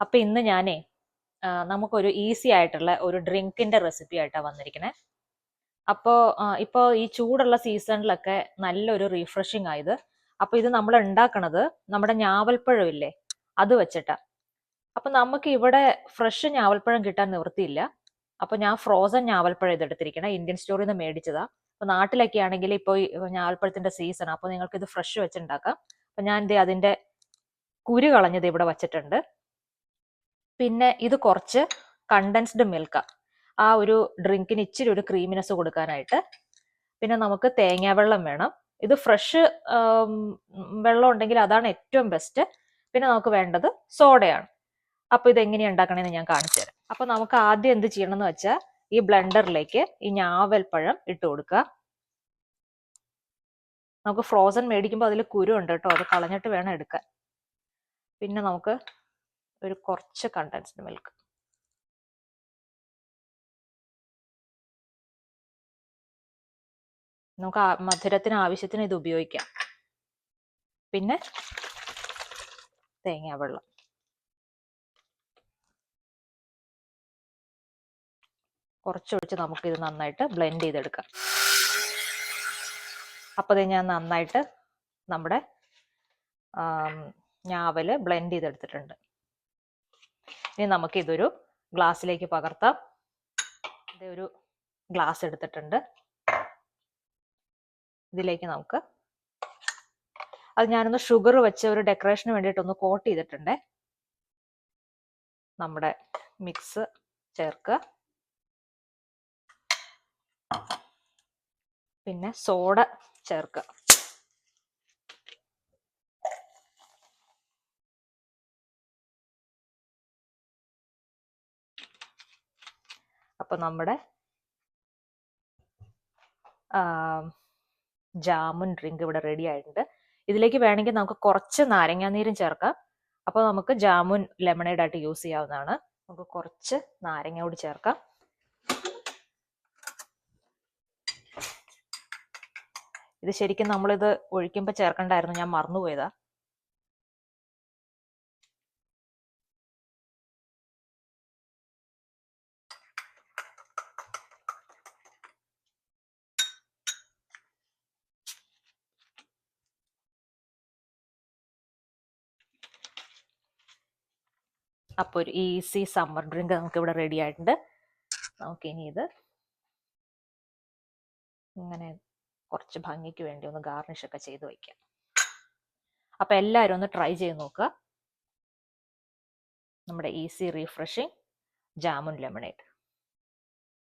അപ്പൊ ഇന്ന് ഞാനേ നമുക്കൊരു ഈസി ആയിട്ടുള്ള ഒരു ഡ്രിങ്കിന്റെ റെസിപ്പി ആയിട്ടാണ് വന്നിരിക്കുന്നത് അപ്പോൾ ഇപ്പോ ഈ ചൂടുള്ള സീസണിലൊക്കെ നല്ലൊരു റീഫ്രഷിങ് ആയത് അപ്പോൾ ഇത് നമ്മൾ ഉണ്ടാക്കണത് നമ്മുടെ ഞാവൽപ്പഴമില്ലേ അത് വെച്ചിട്ടാ. അപ്പൊ നമുക്ക് ഇവിടെ ഫ്രഷ് ഞാവൽപ്പഴം കിട്ടാൻ നിവൃത്തിയില്ല. അപ്പൊ ഞാൻ ഫ്രോസൺ ഞാവൽപ്പഴം ഇതെടുത്തിരിക്കണേ ഇന്ത്യൻ സ്റ്റോറിൽ നിന്ന് മേടിച്ചതാ. അപ്പൊ നാട്ടിലൊക്കെ ആണെങ്കിൽ ഇപ്പോൾ ഞാവൽപ്പഴത്തിന്റെ സീസൺ അപ്പൊ നിങ്ങൾക്ക് ഇത് ഫ്രഷ് വെച്ചുണ്ടാക്കാം അപ്പൊ ഞാൻ ഇത് അതിന്റെ കുരു കളഞ്ഞത് ഇവിടെ വച്ചിട്ടുണ്ട്. പിന്നെ ഇത് കുറച്ച് കണ്ടൻസ്ഡ് മിൽക്ക് ആ. ഒരു ഡ്രിങ്കിന് ഇച്ചിരി ഒരു ക്രീമിനെസ് കൊടുക്കാനായിട്ട്. പിന്നെ നമുക്ക് തേങ്ങാവെള്ളം വേണം. ഇത് ഫ്രഷ് വെള്ളം ഉണ്ടെങ്കിൽ അതാണ് ഏറ്റവും ബെസ്റ്റ് പിന്നെ നമുക്ക് വേണ്ടത് സോഡയാണ്. അപ്പോൾ ഇത് എങ്ങനെയാണ് ഉണ്ടാക്കണമെന്ന് ഞാൻ കാണിച്ചു തരാം. അപ്പോൾ നമുക്ക് ആദ്യം എന്ത് ചെയ്യണം എന്ന് വെച്ചാൽ ഈ ബ്ലെൻഡറിലേക്ക് ഈ ഞാവൽപ്പഴം ഇട്ട് കൊടുക്കുക. നമുക്ക് ഫ്രോസൺ മേടിക്കുമ്പോൾ അതിൽ കുരു ഉണ്ട് കേട്ടോ. അത് കളഞ്ഞിട്ട് വേണം എടുക്കാൻ. പിന്നെ നമുക്ക് ഒരു കുറച്ച് കണ്ടൻസ്ഡ് മിൽക്ക് നമുക്ക് മധുരത്തിന് ആവശ്യത്തിന് ഇത് ഉപയോഗിക്കാം. പിന്നെ തേങ്ങാവെള്ളം കുറച്ചൊഴിച്ച് നമുക്കിത് നന്നായിട്ട് ബ്ലെൻഡ് ചെയ്തെടുക്കാം. അപ്പോൾ ഇത് ഞാൻ നന്നായിട്ട് നമ്മുടെ ഞാവൽ ബ്ലെൻഡ് ചെയ്തെടുത്തിട്ടുണ്ട്. ഇനി നമുക്ക് ഇതൊരു ഗ്ലാസ്സിലേക്ക് പകർത്താം. ഇത് ഒരു ഗ്ലാസ് എടുത്തിട്ടുണ്ട്. ഇതിലേക്ക് നമുക്ക് അത് ഞാനൊന്ന് ഷുഗർ വെച്ച് ഒരു ഡെക്കറേഷന് വേണ്ടിയിട്ട് ഒന്ന് കോട്ട് ചെയ്തിട്ടുണ്ട്. നമ്മുടെ മിക്സ് ചേർക്കുക പിന്നെ സോഡ ചേർക്കുക അപ്പൊ നമ്മുടെ ജാമുൻ ഡ്രിങ്ക് ഇവിടെ റെഡി ആയിട്ടുണ്ട്. ഇതിലേക്ക് വേണമെങ്കിൽ നമുക്ക് കുറച്ച് നാരങ്ങാനീരും ചേർക്കാം. അപ്പോൾ നമുക്ക് ജാമുൻ ലെമണേഡ് ആയിട്ട് യൂസ് ചെയ്യാവുന്നതാണ്. നമുക്ക് കുറച്ച് നാരങ്ങ കൂടി ചേർക്കാം. ഇത് ശരിക്കും നമ്മളിത് ഒഴിക്കുമ്പോൾ ചേർക്കണ്ടായിരുന്നു ഞാൻ മറന്നുപോയതാ. അപ്പോൾ ഒരു ഈസി സമ്മർ ഡ്രിങ്ക് നമുക്ക് ഇവിടെ റെഡി ആയിട്ടുണ്ട്. നമുക്ക് ഇനി ഇത് ഇങ്ങനെ കുറച്ച് ഭംഗിക്ക് വേണ്ടി ഒന്ന് ഗാർണിഷ് ഒക്കെ ചെയ്ത് വയ്ക്കാം അപ്പൊ എല്ലാവരും ഒന്ന് ട്രൈ ചെയ്ത് നോക്കുക. നമ്മുടെ ഈസി റീഫ്രഷിങ് ജാമുൻ ലെമണേഡ്